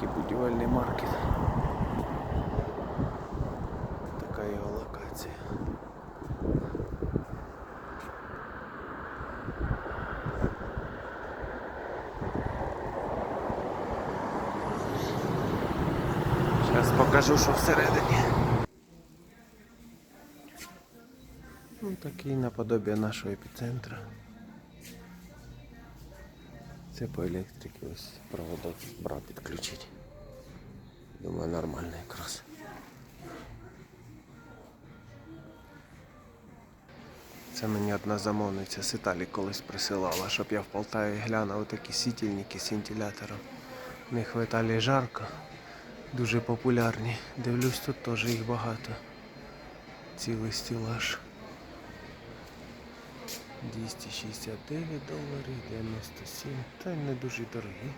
торговельний маркет. Така його локація. Зараз покажу, що всередині. Ну, такий наподобие нашого епіцентра. Це по електриці ось проводок брав підключити. Думаю, нормально якраз. Це мені одна замовниця з Італії колись присилала, щоб я в Полтаві глянув такі світильники з вентилятором. У них в Італії жарко, дуже популярні. Дивлюсь, тут теж їх багато. Цілий стілаж. 269 доларів, 97, та й не дуже дорогі.